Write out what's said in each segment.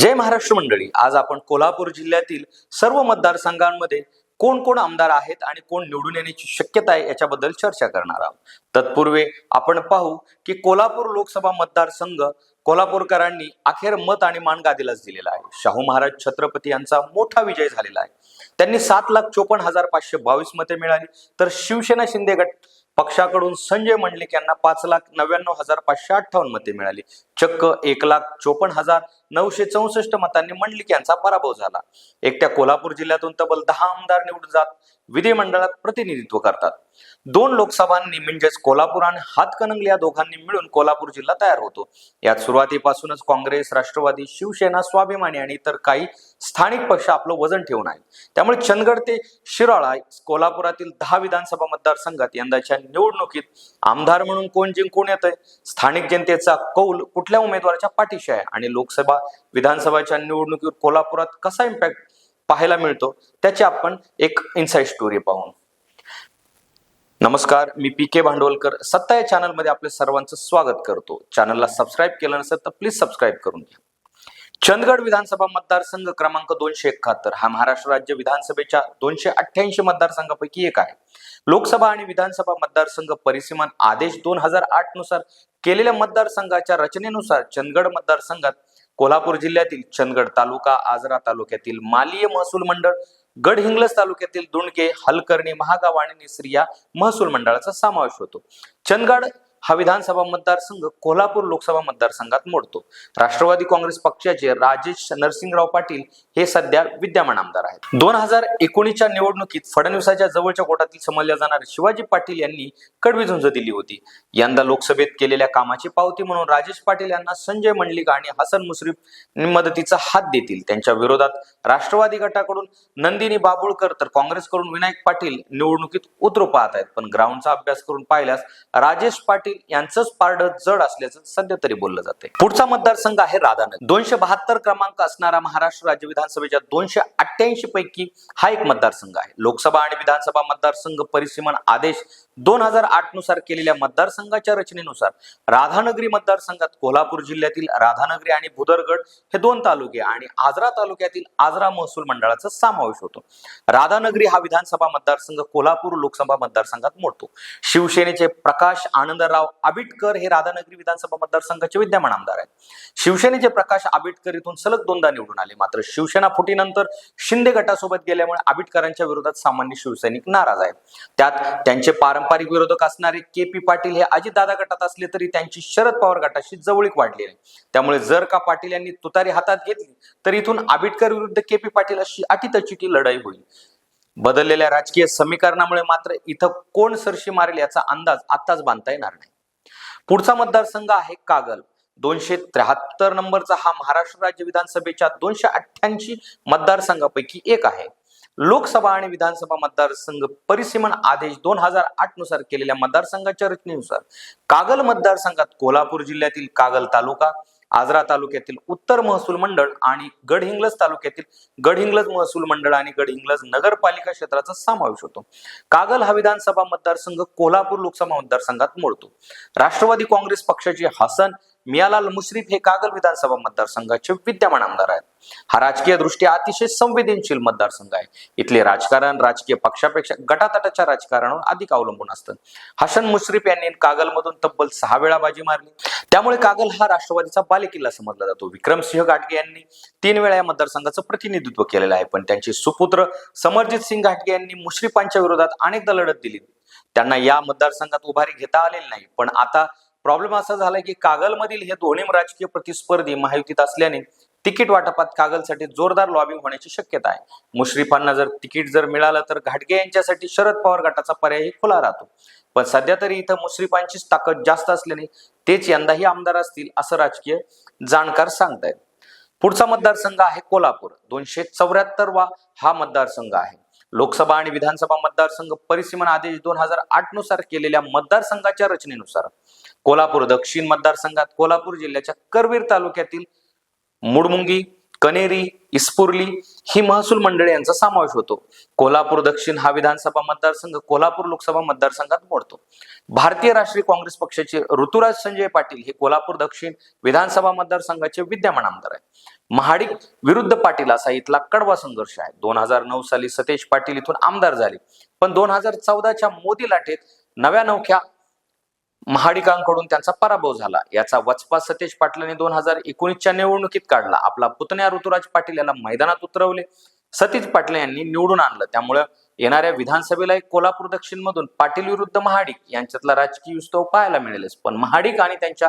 जय महाराष्ट्र मंडळी. आज आपण कोल्हापूर जिल्ह्यातील सर्व मतदारसंघांमध्ये कोण कोण आमदार आहेत आणि कोण निवडून येण्याची शक्यता आहे याच्याबद्दल चर्चा करणार आहोत. तत्पूर्वी आपण पाहू की कोल्हापूर लोकसभा मतदारसंघ कोल्हापूरकरांनी अखेर मत आणि मान गादीलाच दिलेला आहे. शाहू महाराज छत्रपती यांचा मोठा विजय झालेला आहे. त्यांनी सात लाख चोपन्न हजार पाचशे बावीस मते मिळाली. तर शिवसेना शिंदे गट पक्षाकडून संजय मंडलिक यांना पाच लाख नव्याण्णव हजार पाचशे अठ्ठावन्न मते मिळाली. चक्क एक लाख चोपन्न हजार नऊशे चौसष्ट मतांनी मंडलिक यांचा पराभव झाला. एकट्या कोल्हापूर जिल्ह्यातून तब्बल दहा आमदार निवडून जात विधिमंडळात प्रतिनिधित्व करतात. दोन लोकसभांनी म्हणजेच कोल्हापूर आणि हातकणंगले या दोघांनी मिळून कोल्हापूर जिल्हा तयार होतो. यात सुरुवातीपासूनच काँग्रेस राष्ट्रवादी शिवसेना स्वाभिमानी आणि इतर काही स्थानिक पक्ष आपलं वजन ठेवून आहेत. त्यामुळे चंदगड ते शिराळा कोल्हापुरातील दहा विधानसभा मतदारसंघात यंदाच्या निवडणुकीत आमदार म्हणून कोण जिंकून येत आहे स्थानिक जनतेचा कौल कुठल्या उमेदवाराच्या पाठीशी आहे? आणि लोकसभा विधानसभाच्या निवडणुकीवर कोल्हापुरात कसा इम्पॅक्ट पाहायला मिळतो? त्याची आपण एक इन्साइट स्टोरी पाहून. नमस्कार मी पी के भांडवलकर. सत्ता या चॅनलमध्ये आपल्या सर्वांचं स्वागत करतो. चॅनलला सबस्क्राईब केलं नसेल तर प्लीज सबस्क्राईब करून घ्या. चंदगड विधानसभा मतदारसंघ क्रमांक दोनशे एकाहत्तर. हा महाराष्ट्र राज्य विधानसभेच्या दोनशे अठ्ठ्याऐंशी मतदारसंघापैकी एक आहे. लोकसभा आणि विधानसभा मतदारसंघ परिसीमान आदेश दोन हजार आठनुसार केलेल्या मतदारसंघाच्या रचनेनुसार चंदगड मतदारसंघात कोल्हापूर जिल्ह्यातील चंदगड तालुका आजरा तालुक्यातील मालीय महसूल मंडळ गडहिंग्लज तालुक्यातील दुणके हलकर्णी महागाव आणि निसरी या महसूल मंडळाचा समावेश होतो. चंदगड हा विधानसभा मतदारसंघ कोल्हापूर लोकसभा मतदारसंघात मोडतो. राष्ट्रवादी काँग्रेस पक्षाचे राजेश नरसिंगराव पाटील हे सध्या विद्यमान आमदार आहेत. दोन हजार एकोणीसच्या निवडणुकीत फडणवीसाच्या जवळच्या कोटातील समजल्या जाणारे शिवाजी पाटील यांनी कडवी झुंज दिली होती. यंदा लोकसभेत केलेल्या कामाची पावती म्हणून राजेश पाटील यांना संजय मंडलिक आणि हसन मुश्रीफ मदतीचा हात देतील. त्यांच्या विरोधात राष्ट्रवादी गटाकडून नंदिनी बाबुळकर तर काँग्रेसकडून विनायक पाटील निवडणुकीत उतरू पाहत आहेत. पण ग्राउंडचा अभ्यास करून पाहिल्यास राजेश पाटील यांचंच पारड जड असल्याचं सध्या तरी बोललं जाते पुढचा मतदारसंघ आहे राधानगर. दोनशे बहात्तर क्रमांक असणारा महाराष्ट्र राज्य विधानसभेच्या दोनशे अठ्ठ्याऐंशी पैकी हा एक मतदारसंघ आहे. लोकसभा आणि विधानसभा मतदारसंघ परिसीमन आदेश दोन हजार आठनुसार केलेल्या मतदारसंघाच्या रचनेनुसार राधानगरी मतदारसंघात कोल्हापूर जिल्ह्यातील राधानगरी आणि भुदरगड हे दोन तालुके आणि आजरा तालुक्यातील आजरा महसूल मंडळाचा समावेश होतो. राधानगरी हा विधानसभा मतदारसंघ कोल्हापूर लोकसभा मतदारसंघात मोडतो. शिवसेनेचे प्रकाश आनंदराव आबिटकर हे राधानगरी विधानसभा मतदारसंघाचे विद्यमान आमदार आहेत. शिवसेनेचे प्रकाश आबिटकर इथून सलग दोनदा निवडून आले. मात्र शिवसेना फुटीनंतर शिंदे गटासोबत गेल्यामुळे आबिटकरांच्या विरोधात सामान्य शिवसैनिक नाराज आहेत. त्यात त्यांचे पारंपरिक विरोधक असणारे के पी पाटील हे अजितदादा गटात असले तरी त्यांची शरद पवार गटाशी जवळीक वाढली आहे. त्यामुळे जर का पाटील यांनी तुतारी हातात घेतली तर इथून आबिटकर विरुद्ध के पी पाटील अशी अटीतचिटी लढाई होईल. बदललेल्या राजकीय समीकरणामुळे मात्र इथं कोण सरशी मारेल याचा अंदाज आताच बांधता येणार नाही. पुढचा मतदारसंघ आहे कागल. दोनशे त्र्याहत्तर नंबरचा हा महाराष्ट्र राज्य विधानसभेच्या दोनशे अठ्ठ्याऐंशी मतदारसंघापैकी एक आहे. लोकसभा आणि विधानसभा मतदारसंघ परिसीमन आदेश दोन हजार आठनुसार केलेल्या मतदारसंघाच्या रचनेनुसार कागल मतदारसंघात कोल्हापूर जिल्ह्यातील कागल तालुका आजरा तालुक्यातील उत्तर महसूल मंडळ आणि गडहिंग्लज तालुक्यातील गडहिंग्लज महसूल मंडळ आणि गडहिंग्लज नगरपालिका क्षेत्राचा समावेश होतो. कागल हा विधानसभा मतदारसंघ कोल्हापूर लोकसभा मतदारसंघात मोडतो. राष्ट्रवादी काँग्रेस पक्षाचे हसन मियालाल मुश्रीफ हे कागल विधानसभा मतदारसंघाचे विद्यमान आमदार आहेत. हा राजकीय दृष्ट्या अतिशय संवेदनशील मतदारसंघ आहे. इथले राजकारण राजकीय पक्षापेक्षा गटातटाच्या राजकारणावर अधिक अवलंबून असतं. हसन मुश्रीफ यांनी कागलमधून तब्बल सहा वेळा बाजी मारली. त्यामुळे कागल हा राष्ट्रवादीचा बालेकिल्ला समजला जातो. विक्रमसिंह घाटगे यांनी तीन वेळा या मतदारसंघाचं प्रतिनिधित्व केलेलं आहे. पण त्यांचे सुपुत्र समरजित सिंग घाटगे यांनी मुश्रीफांच्या विरोधात अनेकदा लढत दिली. त्यांना या मतदारसंघात उभारी घेता आलेली नाही. पण आता प्रॉब्लेम असा झालाय की कागलमधील हे दोन्ही राजकीय प्रतिस्पर्धी महायुतीत असल्याने तिकीट वाटपात कागलसाठी जोरदार लॉबिंग होण्याची शक्यता आहे. मुश्रीफांना जर तिकीट जर मिळालं तर घाटगे यांच्यासाठी शरद पवार गटाचा पर्यायही खुला राहतो. पण सध्या तरी इथं मुश्रीफांचीच ताकद जास्त असल्याने तेच यंदाही आमदार असतील असं राजकीय जाणकार सांगतायत. पुढचा मतदारसंघ आहे कोल्हापूर. दोनशे चौऱ्याहत्तर वा हा मतदारसंघ आहे. लोकसभा आणि विधानसभा मतदारसंघ परिसीमन आदेश दोन हजार आठनुसार केलेल्या मतदारसंघाच्या रचनेनुसार कोल्हापूर दक्षिण मतदारसंघात कोल्हापूर जिल्ह्याच्या करवीर तालुक्यातील मुडमुंगी कनेरी इस्पुर्ली ही महसूल मंडळी यांचा समावेश होतो. कोल्हापूर दक्षिण हा विधानसभा मतदारसंघ कोल्हापूर लोकसभा मतदारसंघात मोडतो. भारतीय राष्ट्रीय काँग्रेस पक्षाचे ऋतुराज संजय पाटील हे कोल्हापूर दक्षिण विधानसभा मतदारसंघाचे विद्यमान आमदार आहे महाडिक विरुद्ध पाटील असा इथला कडवा संघर्ष आहे. दोन हजार नऊ साली सतेज पाटील इथून आमदार झाले. पण दोन हजार चौदाच्या मोदी लाटेत नव्या नवख्या महाडिकांकडून त्यांचा पराभव झाला. याचा वचपा सतेज पाटलांनी दोन हजार एकोणीसच्या निवडणुकीत काढला. आपला पुतण्या ऋतुराज पाटील याला मैदानात उतरवले. सतीश पाटील यांनी निवडून आणलं. त्यामुळे येणाऱ्या विधानसभेला एक कोल्हापूर दक्षिण मधून पाटील विरुद्ध महाडिक यांच्यातला राजकीय उत्सव पाहायला मिळेलच. पण महाडिक आणि त्यांच्या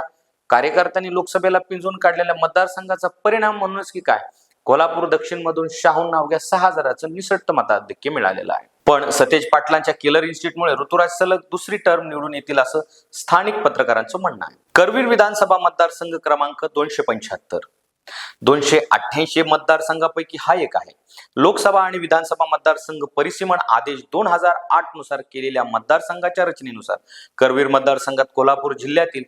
कार्यकर्त्यांनी लोकसभेला पिंजून काढलेल्या मतदारसंघाचा परिणाम म्हणूनच की काय? कोल्हापूर दक्षिण मधून शाहूंना अवघ्या सहा हजाराचं निसट मताधिक्य मिळालेलं आहे. पण सतेज पाटलांच्या किलर इन्स्टिट्यूटमुळे ऋतुराज सलग दुसरी टर्म निवडून येतील असं स्थानिक पत्रकारांचं म्हणणं आहे. करवीर विधानसभा मतदारसंघ क्रमांक दोनशे पंच्याहत्तर. दोनशे अठ्ठ्याऐंशी मतदारसंघापैकी हा एक आहे. लोकसभा आणि विधानसभा मतदारसंघ परिसीमन आदेश दोन हजार आठनुसार केलेल्या मतदारसंघाच्या रचनेनुसार करवीर मतदारसंघात कोल्हापूर जिल्ह्यातील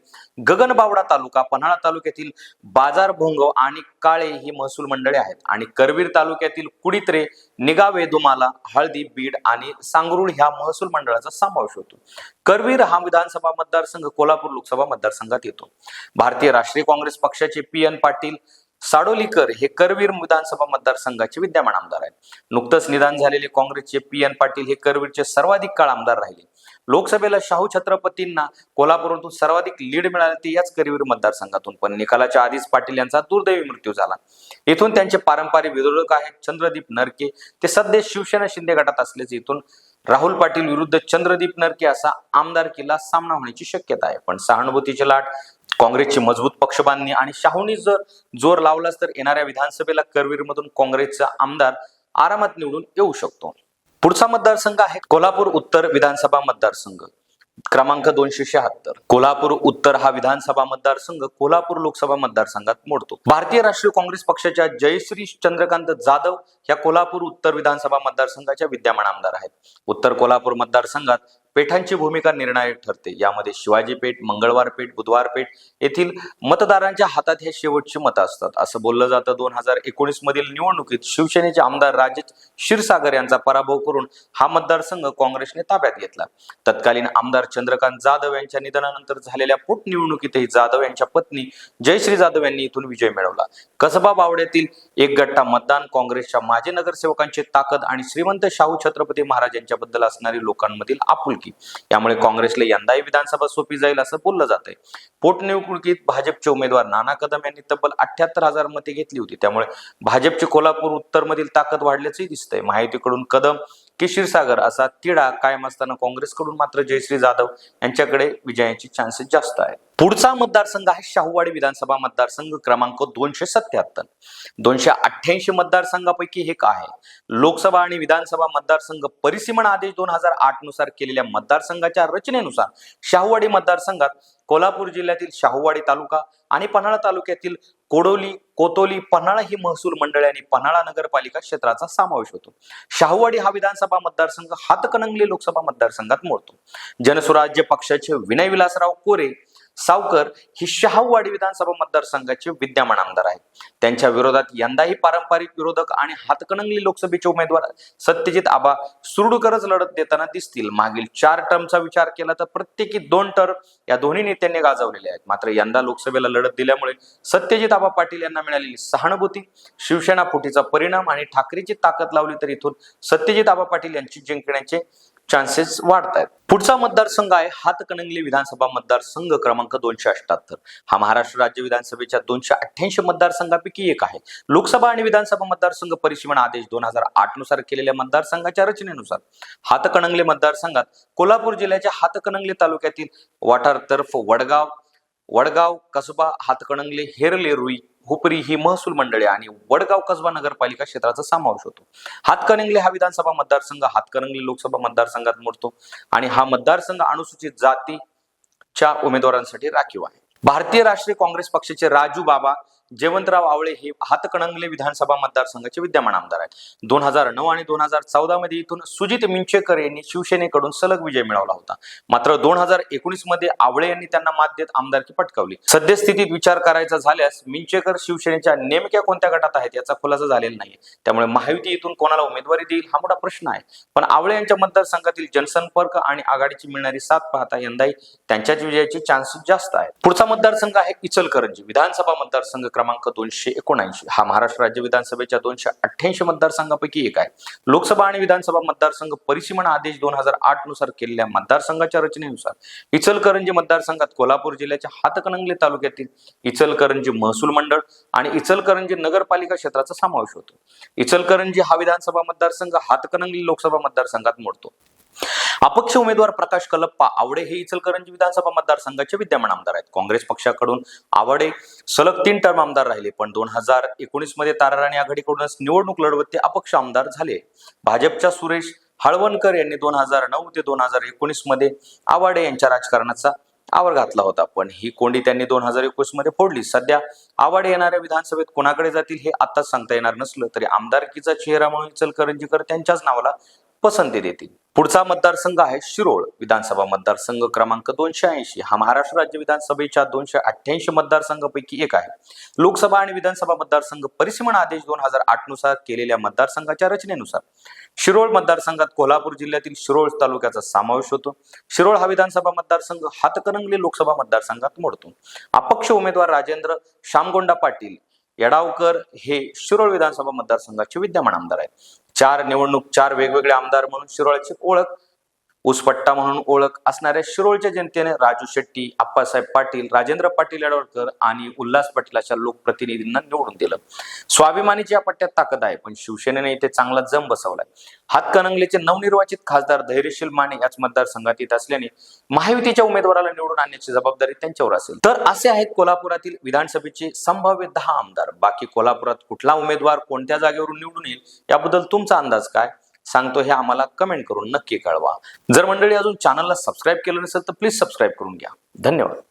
गगनबावडा तालुका पन्हाळा तालुक्यातील बाजार भोंगव आणि काळे ही महसूल मंडळे आहेत आणि करवीर तालुक्यातील कुडित्रे निगावे दुमाला हळदी बीड आणि सांगरुळ ह्या महसूल मंडळाचा समावेश होतो. करवीर हा विधानसभा मतदारसंघ कोल्हापूर लोकसभा मतदारसंघात येतो. भारतीय राष्ट्रीय काँग्रेस पक्षाचे पी एन पाटील साडोलीकर हे करवीर विधानसभा मतदारसंघाचे विद्यमान आमदार आहेत. नुकतंच निधन झालेले काँग्रेसचे पी एन पाटील हे करवीरचे सर्वाधिक काळ आमदार राहिले. लोकसभेला शाहू छत्रपतींना कोल्हापूरतून सर्वाधिक लीड मिळाले ते याच करवीर मतदारसंघातून. पण निकालाच्या आधीच पाटील यांचा दुर्दैवी मृत्यू झाला. इथून त्यांचे पारंपरिक विरोधक आहेत चंद्रदीप नरके. ते सध्या शिवसेना शिंदे गटात असल्याचे इथून राहुल पाटील विरुद्ध चंद्रदीप नरके असा आमदारकीला सामना होण्याची शक्यता आहे. पण सहानुभूतीची लाट काँग्रेसची मजबूत पक्षबांधणी आणि शाहूनी जर जोर लावलाच तर येणाऱ्या विधानसभेला करवीरमधून काँग्रेसचा आमदार आरामात निवडून येऊ शकतो. पुढचा मतदारसंघ आहे कोल्हापूर उत्तर विधानसभा मतदारसंघ. क्रमांक दोनशे शहात्तर. कोल्हापूर उत्तर हा विधानसभा मतदारसंघ कोल्हापूर लोकसभा मतदारसंघात मोडतो. भारतीय राष्ट्रीय काँग्रेस पक्षाच्या जयश्री चंद्रकांत जाधव या कोल्हापूर उत्तर विधानसभा मतदारसंघाच्या विद्यमान आमदार आहेत. उत्तर कोल्हापूर मतदारसंघात पेठांची भूमिका निर्णायक ठरते. यामध्ये शिवाजी पेठ मंगळवार पेठ बुधवार पेठ येथील मतदारांच्या हातात हे शेवटची मतं असतात. असं बोललं जातं. दोन हजार एकोणीस मधील निवडणुकीत शिवसेनेचे आमदार राजेश क्षीरसागर यांचा पराभव करून हा मतदारसंघ काँग्रेसने ताब्यात घेतला. तत्कालीन आमदार चंद्रकांत जाधव यांच्या निधनानंतर झालेल्या पोटनिवडणुकीतही जाधव यांच्या पत्नी जयश्री जाधव यांनी इथून विजय मिळवला. कसबा बावड्यातील एक गट्टा मतदान काँग्रेसच्या माजी नगरसेवकांची ताकद आणि श्रीमंत शाहू छत्रपती महाराज यांच्याबद्दल असणारी लोकांमधील आपुलकी त्यामुळे काँग्रेसला यंदाही विधानसभा सोपी जाईल असं बोललं जात आहे पोटनिवडणुकीत भाजपचे उमेदवार नाना कदम यांनी तब्बल अठ्याहत्तर हजार मते घेतली होती. त्यामुळे भाजपची कोल्हापूर उत्तर मधील ताकद वाढल्याचंही दिसतंय. माहितीकडून कदम की क्षीरसागर असा तिढा कायम असताना काँग्रेसकडून मात्र जयश्री जाधव यांच्याकडे विजयाचे चान्सेस जास्त आहेत. पुढचा मतदारसंघ आहे शाहूवाडी विधानसभा मतदारसंघ क्रमांक दोनशे सत्याहत्तर. दोनशे अठ्ठ्याऐंशी मतदारसंघापैकी हे काय आहे. लोकसभा आणि विधानसभा मतदारसंघ परिसीमन आदेश दोन हजार आठनुसार केलेल्या मतदारसंघाच्या रचनेनुसार शाहूवाडी मतदारसंघात कोल्हापूर जिल्ह्यातील शाहूवाडी तालुका आणि पन्हाळा तालुक्यातील कोडोली कोतोली पन्हाळा ही महसूल मंडळे आणि पन्हाळा नगरपालिका क्षेत्राचा समावेश होतो. शाहूवाडी हा विधानसभा मतदारसंघ हातकणंगले लोकसभा मतदारसंघात मोडतो. जनसुराज्य पक्षाचे विनय विलासराव कोरे सावकर ही शहावाडी विधानसभा मतदारसंघाचे विद्यमान आमदार आहेत. त्यांच्या विरोधात यंदाही पारंपरिक विरोधक आणि हातकणंगली लोकसभेचे उमेदवार सत्यजित आबा सुरडूकरच लढत देताना दिसतील. मागील चार टर्मचा विचार केला तर प्रत्येकी दोन टर्म या दोन्ही नेत्यांनी गाजवलेले आहेत. मात्र यंदा लोकसभेला लढत दिल्यामुळे सत्यजित आबा पाटील यांना मिळालेली सहानुभूती शिवसेना फुटीचा परिणाम आणि ठाकरेची ताकद लावली तर इथून सत्यजित आबा पाटील यांची जिंकण्याचे चान्सेस वाढत आहेत पुढचा मतदारसंघ आहे हातकणंगले विधानसभा मतदारसंघ क्रमांक दोनशे अठ्याहत्तर. हा महाराष्ट्र राज्य विधानसभेच्या दोनशे अठ्ठ्याऐंशी मतदारसंघापैकी एक आहे. लोकसभा आणि विधानसभा मतदारसंघ परिसीमन आदेश दोन हजार आठनुसार केलेल्या मतदारसंघाच्या रचनेनुसार हातकणंगले मतदारसंघात कोल्हापूर जिल्ह्याच्या हातकणंगले तालुक्यातील वाठारतर्फ वडगाव वडगाव कसबा हातकणंगले हेरले रुई हुपरी ही महसूल मंडळे आणि वडगाव कसबा नगरपालिका क्षेत्राचा समावेश होतो. हातकणंगले हा विधानसभा मतदारसंघ हातकणंगले लोकसभा मतदारसंघात मोडतो आणि हा मतदारसंघ अनुसूचित जातीच्या उमेदवारांसाठी राखीव आहे. भारतीय राष्ट्रीय काँग्रेस पक्षाचे राजू बाबा जयवंतराव आवळे हे हातकणंगले विधानसभा मतदारसंघाचे विद्यमान आमदार आहेत. दोन हजार नऊ आणि दोन हजार चौदा मध्ये इथून सुजित मिंचेकर यांनी शिवसेनेकडून सलग विजय मिळवला होता. मात्र दोन हजार एकोणीसमध्ये आवळे यांनी त्यांना मात देत आमदारकी पटकावली. सद्यस्थितीत विचार करायचा झाल्यास मिंचेकर शिवसेनेच्या नेमक्या कोणत्या गटात आहेत याचा खुलासा झालेला नाही त्यामुळे महायुती इथून कोणाला उमेदवारी देईल हा मोठा प्रश्न आहे. पण आवळे यांच्या मतदारसंघातील जनसंपर्क आणि आघाडीची मिळणारी साथ पाहता यंदाही त्यांच्याच विजयाचे चान्सेस जास्त आहेत. पुढचा मतदारसंघ आहे इचलकरंजी. विधानसभा मतदारसंघ क्रमांक दोनशे एकोणऐंशी. हा महाराष्ट्र राज्य विधानसभेच्या दोनशे अठ्ठ्याऐंशी मतदारसंघापैकी एक आहे. लोकसभा आणि विधानसभा मतदारसंघ परिसीमन आदेश दोन हजार आठनुसार केलेल्या मतदारसंघाच्या रचनेनुसार इचलकरंजी मतदारसंघात कोल्हापूर जिल्ह्याच्या हातकणंगले तालुक्यातील इचलकरंजी महसूल मंडळ आणि इचलकरंजी नगरपालिका क्षेत्राचा समावेश होतो. इचलकरंजी हा विधानसभा मतदारसंघ हातकणंगले लोकसभा मतदारसंघात मोडतो. अपक्ष उमेदवार प्रकाश कलप्पा आवडे हे इचलकरंजी विधानसभा मतदारसंघाचे विद्यमान आमदार आहेत. काँग्रेस पक्षाकडून आवडे सलग तीन टर्म आमदार राहिले पण दोन हजार एकोणीसमध्ये ताराराणी आघाडीकडूनच निवडणूक लढवत ते अपक्ष आमदार झाले. भाजपच्या सुरेश हळवणकर यांनी दोन हजार नऊ ते दोन हजार एकोणीसमध्ये आवाडे यांच्या राजकारणाचा आवर घातला होता पण ही कोंडी त्यांनी दोन हजार एकोणीसमध्ये फोडली. सध्या आवाडे येणाऱ्या विधानसभेत कोणाकडे जातील हे आताच सांगता येणार नसलं तरी आमदारकीचा चेहरा म्हणून इचलकरंजीकर त्यांच्याच नावाला पसंती देतील. पुढचा मतदारसंघ आहे शिरोळ. विधानसभा मतदारसंघ क्रमांक दोनशे ऐंशी. हा महाराष्ट्र राज्य विधानसभेच्या दोनशे अठ्ठ्याऐंशी मतदारसंघापैकी एक आहे. लोकसभा आणि विधानसभा मतदारसंघ परिसीमन आदेश दोन हजार आठनुसार केलेल्या मतदारसंघाच्या रचनेनुसार. शिरोळ मतदारसंघात कोल्हापूर जिल्ह्यातील शिरोळ तालुक्याचा समावेश होतो. शिरोळ हा विधानसभा मतदारसंघ हातकणंगले लोकसभा मतदारसंघात मोडतो. अपक्ष उमेदवार राजेंद्र श्यामगोंडा पाटील यडावकर हे शिरोळ विधानसभा मतदारसंघाचे विद्यमान आमदार आहेत. चार निवडणूक चार वेगवेगळे आमदार म्हणून शिरोळाची ओळख उसपट्टा म्हणून ओळख असणाऱ्या शिरोळच्या जनतेने राजू शेट्टी आप्पासाहेब पाटील राजेंद्र पाटील यडवळकर आणि उल्हास पाटील अशा लोकप्रतिनिधींना निवडून दिलं. स्वाभिमानीची या पट्ट्यात ताकद आहे पण शिवसेनेने इथे चांगला जम बसवलाय. हातकणंगलेचे नवनिर्वाचित खासदार धैर्यशील माने याच मतदारसंघात येत असल्याने महायुतीच्या उमेदवाराला निवडून आणण्याची जबाबदारी त्यांच्यावर असेल. तर असे आहेत कोल्हापुरातील विधानसभेचे संभाव्य दहा आमदार. बाकी कोल्हापुरात कुठला उमेदवार कोणत्या जागेवरून निवडून येईल याबद्दल तुमचा अंदाज काय? सांगतो हे आम्हाला कमेंट करून नक्की कळवा. जर मंडळी अजून चॅनलला सबस्क्राईब केलं नसेल तर प्लीज सबस्क्राईब करून घ्या. धन्यवाद.